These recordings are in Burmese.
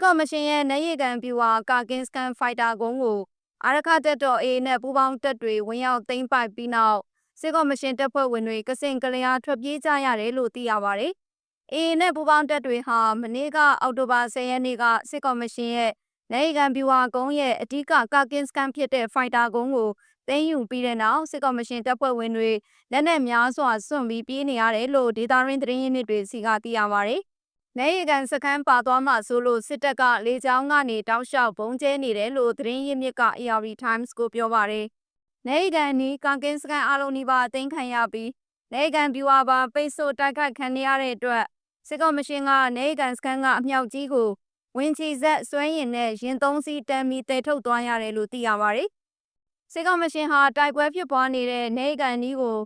စစ်ကော်မရှင်ရဲ့နေရီကန်ပြူဟာကာကင်စကန်ဖိုက်တာကုန်းကိုအာရခတက်တော် A နဲ့ပူးပေါင်းတပ်တွေဝင်ရောက်သိမ်းပိုက်ပြီးနောက်စစ်ကော်မရှင်တပ်ဖွဲ့ဝင်တွေကစင်ကလျာထွက်ပြေးကြရတယ်လို့သိရပါတယ်။ A နဲ့ပူးပေါင်းတပ်တွေဟာမနေ့ကအောက်တိုဘာ10ရက်နေ့ကစစ်ကော်မရှင်ရဲ့နေရီကန်ပြူဟာကုန်းရဲ့အဓိကကာကင်စကန်ဖြစ်တဲ့ဖိုက်တာကုန်းကိုသိမ်းယူပြီးတဲ့နောက်စစ်ကော်မရှင်တပ်ဖွဲ့ဝင်တွေလက်နက်များစွာစွန့်ပြီးပြေးနေရတယ်လို့ဒေတာရင်းသတင်းရင်းမြစ်တွေစီကသိရပါတယ်။ နေရီကန်စခန်းပါသွားမှဆိုလို့စစ်တပ်ကလေကြောင်းကနေတောက်လျှောက်ဘုံကျဲနေတယ်လို့သတင်းရင်းမြစ်က AR Times ကိုပြောပါတယ်။နေရီကန်နီကာကင်စခန်းအလုံးနီးပါးအသိမ်းခံရပြီးနေရီကန်ဗျူဟာပါပိတ်ဆို့တိုက်ခိုက်ခံရတဲ့အတွက်စစ်ကော်မရှင်ကနေရီကန်စခန်းကအမြောက်ကြီးကိုဝင်ချီဆက်ဆွဲရင်နဲ့ရင်သုံးစီးတမ်းပြီးတဲထုတ်သွားရတယ်လို့သိရပါတယ်။စစ်ကောင်မရှင်ဟာတိုက်ပွဲဖြစ်ပွားနေတဲ့နေကန်နီးကို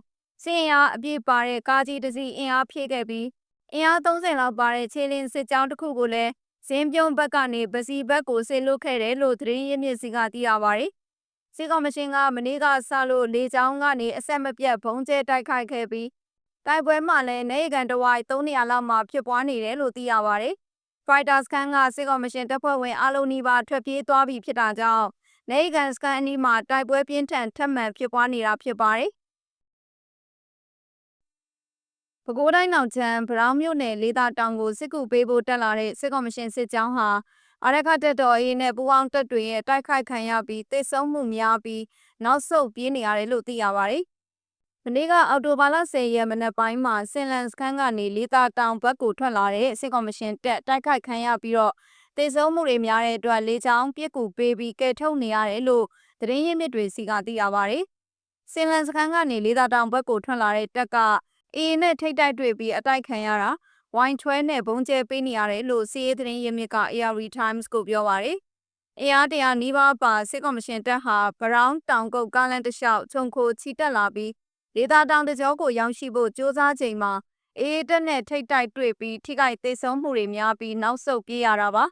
စင်အားအပြည့်ပါတဲ့ကားကြီးတစ်စီးအင်အားဖြည့်ခဲ့ပြီး အင်အား30လောက်ပါတဲ့ခြေလင်းစစ်ကြောင်းတစ်ခုကိုလည်းဇင်းပြုံးဘက်ကနေပစီဘက်ကိုဆေလွတ်ခဲ့တယ်လို့သတင်းရင်းမြစ်စီကသိရပါတယ်။စစ်ကောင်မရှင်ကမနေ့ကစလို့လေကြောင်းကနေအဆက်မပြတ်ဘုံကျဲတိုက်ခိုက်ခဲ့ပြီးတိုက်ပွဲမှာလည်းနေကန်တဝိုက်300လောက်မှဖြစ်ပွားနေတယ်လို့သိရပါတယ်။ Fighters ခန်းကစစ်ကောင်မရှင်တပ်ဖွဲ့ဝင်အလုံးနီးပါးထွက်ပြေးသွားပြီဖြစ်တာကြောင့်နေကန်စကန်အနီးမှာတိုက်ပွဲပြင်းထန်ထပ်မံဖြစ်ပွားနေတာဖြစ်ပါတယ်။ ပဲခူးတိုင်းနောက်ချမ်းဗရောင်းမြို့နယ်လေးသာတောင်ကိုစစ်ကူပေးဖို့တက်လာတဲ့စစ်ကော်မရှင်စစ်ကြောင်းဟာအရခတက်တော်ရေးနဲ့ပူးပေါင်းတပ်တွေရဲ့တိုက်ခိုက်ခံရပြီးတိုက်ဆုံမှုများပြီးနောက်ဆုတ်ပြေးနေရတယ်လို့သိရပါတယ်။မနေ့ကအော်တိုဘာလ10ရက်မနက်ပိုင်းမှာစင်လန်စခန်းကနေလေးသာတောင်ဘက်ကိုထွက်လာတဲ့စစ်ကော်မရှင်တက်တိုက်ခိုက်ခံရပြီးတော့သေဆုံးမှုတွေများတဲ့အတွက်လေချောင်းပြစ်ကူပေးပြီးကဲထုတ်နေရတယ်လို့သတင်းရင်းမြစ်တွေစီကသိရပါတယ်။စင်လန်စခန်းကနေလေးသာတောင်ဘက်ကိုထွက်လာတဲ့တက်က အေးနဲ့ထိတ်တိုက်တွေ့ပြီးအတိုက်ခံရတာဝိုင်းထွဲနဲ့ဘုံကျဲပေးနေရတယ်လို့စီးရေးသတင်းရင်းမြစ်က AR Times ကိုပြောပါတယ်။အင်အားတရာနီးပါးပါစစ်ကော်မရှင်တပ်ဟာဘရောင်းတောင်ကုတ်ကားလန်တလျှောက်ခြုံခိုချီတက်လာပြီးဒေသတောင်တကြောကိုရောက်ရှိဖို့စ조사ချိန်မှာအေးတက်နဲ့ထိတ်တိုက်တွေ့ပြီးထိခိုက်သေးဆုံးမှုတွေများပြီးနောက်ဆုတ်ပြေးရတာပါ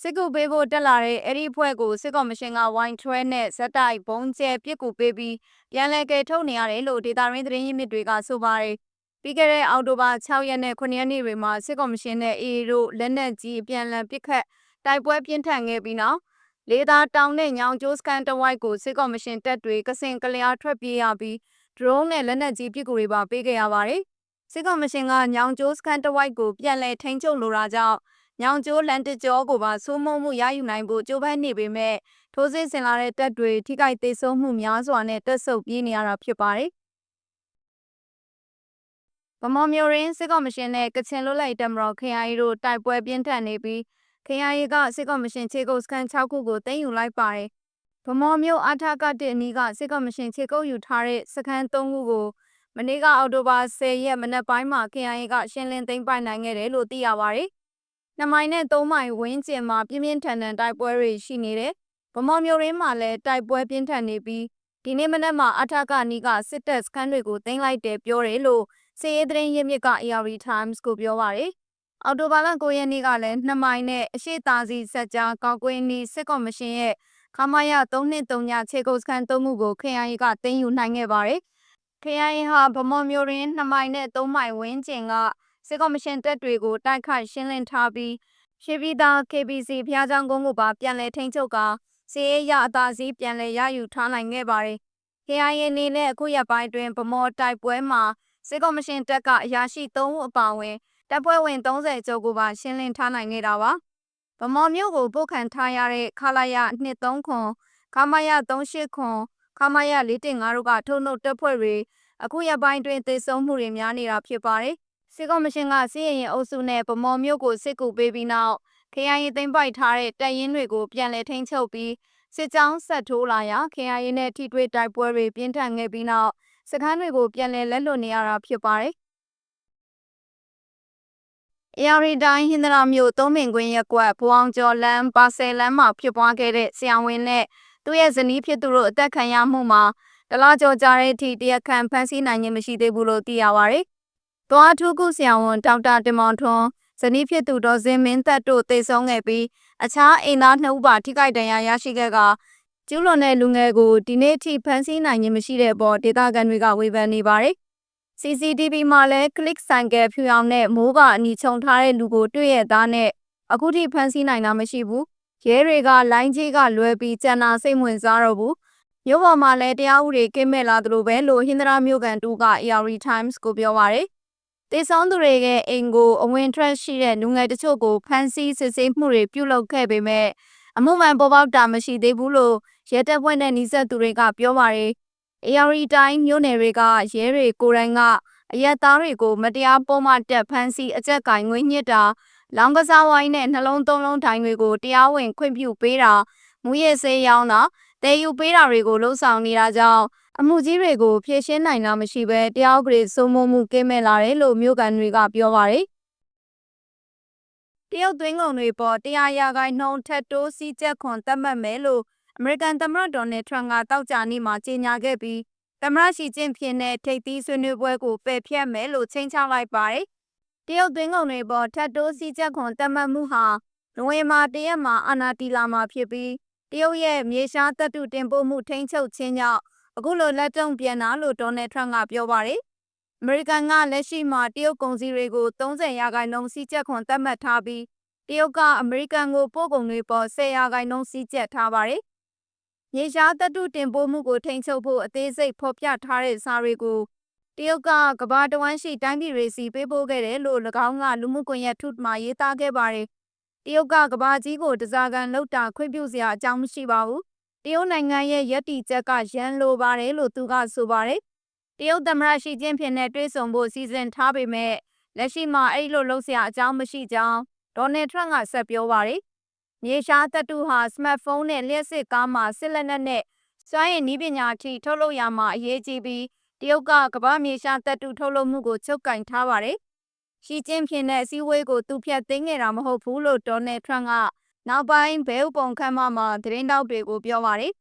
စစ်ကူပေးဖို့တက်လာတဲ့အဲ့ဒီဖွဲ့ကိုစစ်ကော်မရှင်ကဝိုင်းထွဲနဲ့ဇက်တိုက်ဘုံကျဲပြစ်ကူပေးပြီးပြန်လည်ကယ်ထုတ်နေရတယ်လို့ဒေတာရင်းသတင်းရင်းမြစ်တွေကဆိုပါတယ်ပြီးခဲ့တဲ့အောက်တိုဘာ6ရက်နဲ့9ရက်နေ့တွေမှာစစ်ကော်မရှင်နဲ့ AA တို့လက်နက်ကြီးပြန်လည်ပစ်ခတ်တိုက်ပွဲပြင်းထန်ခဲ့ပြီးနောက်လေသာတောင်နဲ့ညောင်ကျိုးစကန်တဝိုက်ကိုစစ်ကော်မရှင်တပ်တွေကစင်ကလျားထွက်ပြေးရပြီး drone နဲ့လက်နက်ကြီးပစ်ကူတွေပါပေးခဲ့ရပါတယ်စစ်ကော်မရှင်ကညောင်ကျိုးစကန်တဝိုက်ကိုပြန်လည်ထိန်းချုပ်လိုတာကြောင့် ညောင်ကျိုးလန်တကြောကိုပါစိုးမိုးမှုရယူနိုင်ဖို့ကြိုးပမ်းနေပေမဲ့ထိုးစစ်ဆင်လာတဲ့တပ်တွေထိခိုက်သေးဆုံးမှုများစွာနဲ့တက်ဆုပ်ပြေးနေရတာဖြစ်ပါတယ်ဗမော်မျိုးရင်းစစ်ကော်မရှင်နဲ့ကချင်လွတ်လပ်တပ်မတော် KIA တို့တိုက်ပွဲပြင်းထန်နေပြီး KIA ကစစ်ကော်မရှင်ခြေကုပ်စခန်း6ခုကိုသိမ်းယူလိုက်ပါတယ်။ဗမော်မျိုးအထကတစ်အနီးကစစ်ကော်မရှင်ခြေကုပ်ယူထားတဲ့စခန်း3ခုကိုမနေ့ကအောက်တိုဘာ10ရက်မနက်ပိုင်းမှာ KIA ကရှင်းလင်းသိမ်းပိုက်နိုင်ခဲ့တယ်လို့သိရပါတယ်။ နှစ်မိုင်နဲ့သုံးမိုင်ဝန်းကျင်မှာပြင်းပြင်းထန်ထန်တိုက်ပွဲတွေရှိနေတယ်။ဗမော်မျိုးရင်းမှာလည်းတိုက်ပွဲပြင်းထန်နေပြီးဒီနေ့မနက်မှာအထကနီးကစစ်တပ်စခန်းတွေကိုသိမ်းလိုက်တယ်ပြောတယ်လို့စီရေးသတင်းရင်းမြစ်က AR Times ကိုပြောပါရယ်အော်တိုဘာလ9ရက်နေ့ကလည်းနှစ်မိုင်နဲ့အရှိသားစီဆက်ကြားကောက်ကွင်းနီစစ်ကော်မရှင်ရဲ့ခမာယ3239ခြေကုပ်စခန်းသုံးမှုကို KIA ကတင်ယူနိုင်ခဲ့ပါတယ်။ KIA ဟာဗမော်မျိုးရင်းနှစ်မိုင်နဲ့3မိုင်ဝန်းကျင်က စစ်ကော်မရှင်တပ်တွေကိုတိုက်ခိုက်ရှင်းလင်းထားပြီးရှေးပြည်သား KBC ဖျားချောင်းကုန်းကိုပါပြန်လည်ထိန်းချုပ်ကာစီရေးရအသာစီးပြန်လည်ရယူထားနိုင်ခဲ့ပါတယ်။ KIA အနေနဲ့အခုရက်ပိုင်းတွင်ဗမော်တိုက်ပွဲမှာစစ်ကော်မရှင်တပ်ကအရာရှိ3ဦးအပါအဝင်တပ်ဖွဲ့ဝင်30ကျော်ကိုပါရှင်းလင်းထားနိုင်ခဲ့တာပါ။ဗမော်မြို့ကိုပို့ခံထားရတဲ့ခလာရ23ခွန်ခမရ38ခွန်ခမရ415တို့ကထုံနှုတ်တပ်ဖွဲ့တွေအခုရက်ပိုင်းတွင်သေဆုံးမှုတွေများနေတာဖြစ်ပါတယ်။ စစ်ကော်မရှင်ကစစ်ရင်ရင်အုပ်စုနဲ့ဗမော်မြို့ကိုစစ်ကူပေးပြီးနောက် KIA သိမ်းပိုက်ထားတဲ့တပ်ရင်းတွေကိုပြန်လည်ထိန်းချုပ်ပြီးစစ်ကြောင်းဆက်ထိုးလာရာ KIA နဲ့ထိတွေ့တိုက်ပွဲတွေပြင်းထန်ခဲ့ပြီးနောက်စခန်းတွေကိုပြန်လည်လက်လွတ်နေရတာဖြစ်ပါတယ်။အေရီတိုင်းဟင်္ဒရာမြို့သုံးမင်ကွင်းရက်ကွက်ဘွအောင်ကျော်လမ်းပါဆယ်လမ်းမှာဖြစ်ပွားခဲ့တဲ့ဆရာဝန်နဲ့သူ့ရဲ့ဇနီးဖြစ်သူတို့အသက်ခံရမှုမှာတလားကျော်ကြာတဲ့အထိတရားခံဖမ်းဆီးနိုင်ခြင်းမရှိသေးဘူးလို့သိရပါဗျ။ သွားထူးကုဆရာဝန်ဒေါက်တာတင်မောင်ထွန်းဇနီးဖြစ်သူဒေါ်စင်မင်းသက်တို့သေဆုံးခဲ့ပြီးအခြားအိမ်သားနှစ်ဦးပါထိခိုက်ဒဏ်ရာရရှိခဲ့ကကျူးလွန်တဲ့လူငယ်ကိုဒီနေ့ထိဖမ်းဆီးနိုင်ခြင်းမရှိတဲ့အပေါ်ဒေသခံတွေကဝေဖန်နေပါတယ်။ CCTV မှာလည်း click ဆိုင်ကယ်ဖြူအောင်နဲ့မိုးကအနီချုံထားတဲ့လူကိုတွေ့ရသားနဲ့အခုထိဖမ်းဆီးနိုင်တာမရှိဘူးရဲတွေကလိုင်းကြီးကလွဲပြီးကြံနာစိတ်ဝင်စားတော့ဘူးမြို့ပေါ်မှာလည်းတရားဥပဒေကင်းမဲ့လာသလိုပဲလို့ဟင်္ဒရာမြို့ကန်တူက ARD Times ကိုပြောပါရယ် တေဆောင်သူတွေကအိမ်ကိုအဝင်ထွက်ရှိတဲ့လူငယ်တချို့ကိုဖမ်းဆီးစစ်ဆေးမှုတွေပြုလုပ်ခဲ့ပေမဲ့အမှုမှန်ပေါ်ပေါက်တာမရှိသေးဘူးလို့ရဲတပ်ဖွဲ့နဲ့နှိစက်သူတွေကပြောပါရယ် ARD တိုင်းမြို့နယ်တွေကရဲတွေကိုယ်တိုင်ကအရက်သားတွေကိုမတရားပုံမှန်တက်ဖမ်းဆီးအကြက်ကင်ငွေညစ်တာလောင်ကစားဝိုင်းနဲ့နှလုံးသုံးလုံးထိုင်တွေကိုတရားဝင်ခွင့်ပြုပေးတာမူရစေးရောင်းတာတဲယူပေးတာတွေကိုလှုံ့ဆော်နေတာကြောင့် အမှုကြီးတွေကိုဖြေရှင်းနိုင်တာမရှိဘဲတရားဥပဒေစိုးမိုးမှုကင်းမဲ့လာတယ်လို့မြို့ကန်တွေကပြောပါတယ်တရုတ်သွင်းကုန်တွေပေါ်တရားရာဂိုင်းနှုန်းထက်တိုးစီးချက်ခွန်သတ်မှတ်မယ်လို့အမေရိကန်သမ္မတဒေါ်နယ်ထရန့်ကတောက်ကြနေ့မှာကြေညာခဲ့ပြီးသမ္မတရှီကျင့်ဖျင်နဲ့ထိပ်သီးဆွေးနွေးပွဲကိုပယ်ဖျက်မယ်လို့ချိန်ချလိုက်ပါတယ်။တရုတ်သွင်းကုန်တွေပေါ်ထပ်တိုးစီးချက်ခွန်သတ်မှတ်မှုဟာနိုဝင်ဘာတရက်မှာအာဏာတီလာမှာဖြစ်ပြီးတရုတ်ရဲ့မြေရှားတပ်တုတင်ပို့မှုထိန်းချုပ်ခြင်းကြောင့် အခုလိုလက်တုံ့ပြန်တာလို့ဒေါ်နယ်ထရန့်ကပြောပါတယ်။အမေရိကန်ကလက်ရှိမှာတရုတ်ကုန်စည်တွေကို30ရာခိုင်နှုန်းစီးချက်ခွန်သတ်မှတ်ထားပြီးတရုတ်ကအမေရိကန်ကိုပို့ကုန်တွေပေါ်10ရာခိုင်နှုန်းစီးကျက်ထားပါတယ်။မြေရှားတပ်တုတင်ပို့မှုကိုထိန်းချုပ်ဖို့အသေးစိတ်ဖော်ပြထားတဲ့စာတွေကိုတရုတ်ကကဘာတဝမ်းရှိတိုင်းပြည်တွေစီပေးပို့ခဲ့တယ်လို့၎င်းကလူမှုကွန်ရက်ထုမှာရေးသားခဲ့ပါတယ်။တရုတ်ကကဘာကြီးကိုတစားကန်လောက်တာခွင့်ပြုစရာအကြောင်းမရှိပါဘူး။ တရုတ်နိုင်ငံရဲ့ယက်တီချက်ကရန်လိုပါတယ်လို့သူကဆိုပါတယ်။တရုတ်သမ္မတရှီကျင်းဖျင်နဲ့တွေ့ဆုံဖို့စီစဉ်ထားပေမဲ့လက်ရှိမှာအဲ့လိုလုပ်စရာအကြောင်းမရှိကြောင်းဒေါ်နယ်ထရန့်ကဆက်ပြောပါတယ်။မြေရှားတပ်တုဟာစမတ်ဖုန်းနဲ့လျှက်စစ်ကားမှာစစ်လက်နက်နဲ့စွမ်းရည်နည်းပညာအထိထုတ်လုပ်ရမှာအရေးကြီးပြီးတရုတ်ကကမ္ဘာမြေရှားတပ်တုထုတ်လုပ်မှုကိုချုပ်ကင်ထားပါတယ်။ရှီကျင်းဖျင်တဲ့အစည်းအဝေးကိုသူဖျက်သိမ်းခဲ့တာမဟုတ်ဘူးလို့ဒေါ်နယ်ထရန့်က နောက်ပိုင်းဘဲဥပုံခမ်းမမှာသတင်းတောက်တွေကိုပြောပါတယ်။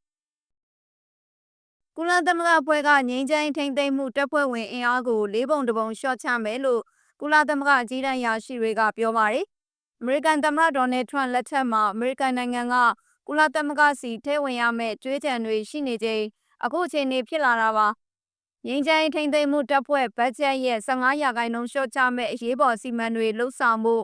ကုလသမဂ္ဂအဖွဲ့ကငြိမ်းချမ်းထိန်းသိမ်းမှုတပ်ဖွဲ့ဝင်အင်အားကိုလေးပုံတစ်ပုံရှော့ချမယ်လို့ကုလသမဂ္ဂအကြီးတန်းရာရှိတွေကပြောပါတယ်။အမေရိကန်သမ္မတဒေါ်နယ်ထရန့်လက်ထက်မှာအမေရိကန်နိုင်ငံကကုလသမဂ္ဂစီထဲဝင်ရမယ့်ကြွေးကြံတွေရှိနေချိန်အခုအချိန်နေဖြစ်လာတာပါ။ငင်းချိုင်းထိမ့်သိမ်းမှုတပ်ဖွဲ့ဘတ်ဂျက်ရဲ့15ရာခိုင်နှုန်းလျှော့ချမဲ့အရေးပေါ်စီမံတွေလှုပ်ဆောင်မှု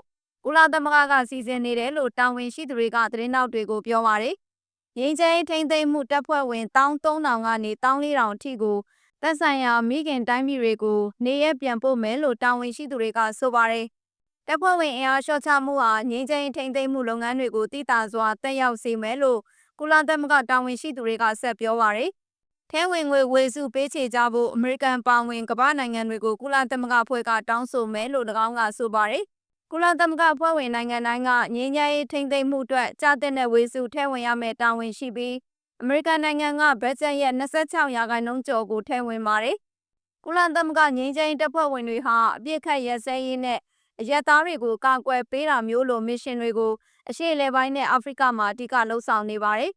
ကုလသမဂ္ဂကစီစဉ်နေတယ်လို့တာဝန်ရှိသူတွေကသတင်းတောက်တွေကိုပြောပါတယ်။ငင်းချိုင်းထိမ့်သိမ်းမှုတပ်ဖွဲ့ဝင်13000ကနေ14000အထိကိုသက်ဆိုင်ရာမိခင်တိုင်းပြည်တွေကိုနေရပြန်ပို့မယ်လို့တာဝန်ရှိသူတွေကဆိုပါတယ်။တပ်ဖွဲ့ဝင်အင်အားလျှော့ချမှုဟာငင်းချင်းထိမ့်သိမ်းမှုလုပ်ငန်းတွေကိုတည်တာစွာတက်ရောက်စေမယ်လို့ကုလသမဂ္ဂတာဝန်ရှိသူတွေကဆက်ပြောပါတယ်။ထဲဝင်ငွေဝေစုပေးချေကြဖို့အမေရိကန်ပါဝင်ကမ္ဘာနိုင်ငံတွေကိုကုလသမဂ္ဂဖွဲ့ကတောင်းဆိုမယ်လို့၎င်းကဆိုပါတယ်။ ကုလသမဂ္ဂဖွဲ့ဝင်နိုင်ငံတိုင်းကငင်းကြရေးထိမ့်သိမ်းမှုအတွက်ကြာတဲ့ဝေစုထဲဝင်ရမယ့်တာဝန်ရှိပြီးအမေရိကန်နိုင်ငံကဘတ်ဂျက်ရဲ့26ရာခိုင်နှုန်းကျော်ကိုထဲဝင်ပါတယ်။ကုလသမဂ္ဂငြိမ်းချမ်းရေးတပ်ဖွဲ့ဝင်တွေဟာအပြစ်ခတ်ရဲစဲရေးနဲ့အရက်သားတွေကိုကာကွယ်ပေးတာမျိုးလိုမစ်ရှင်တွေကိုအရှေ့အလယ်ပိုင်းနဲ့အာဖရိကမှာအဓိကလှုပ်ဆောင်နေပါတယ်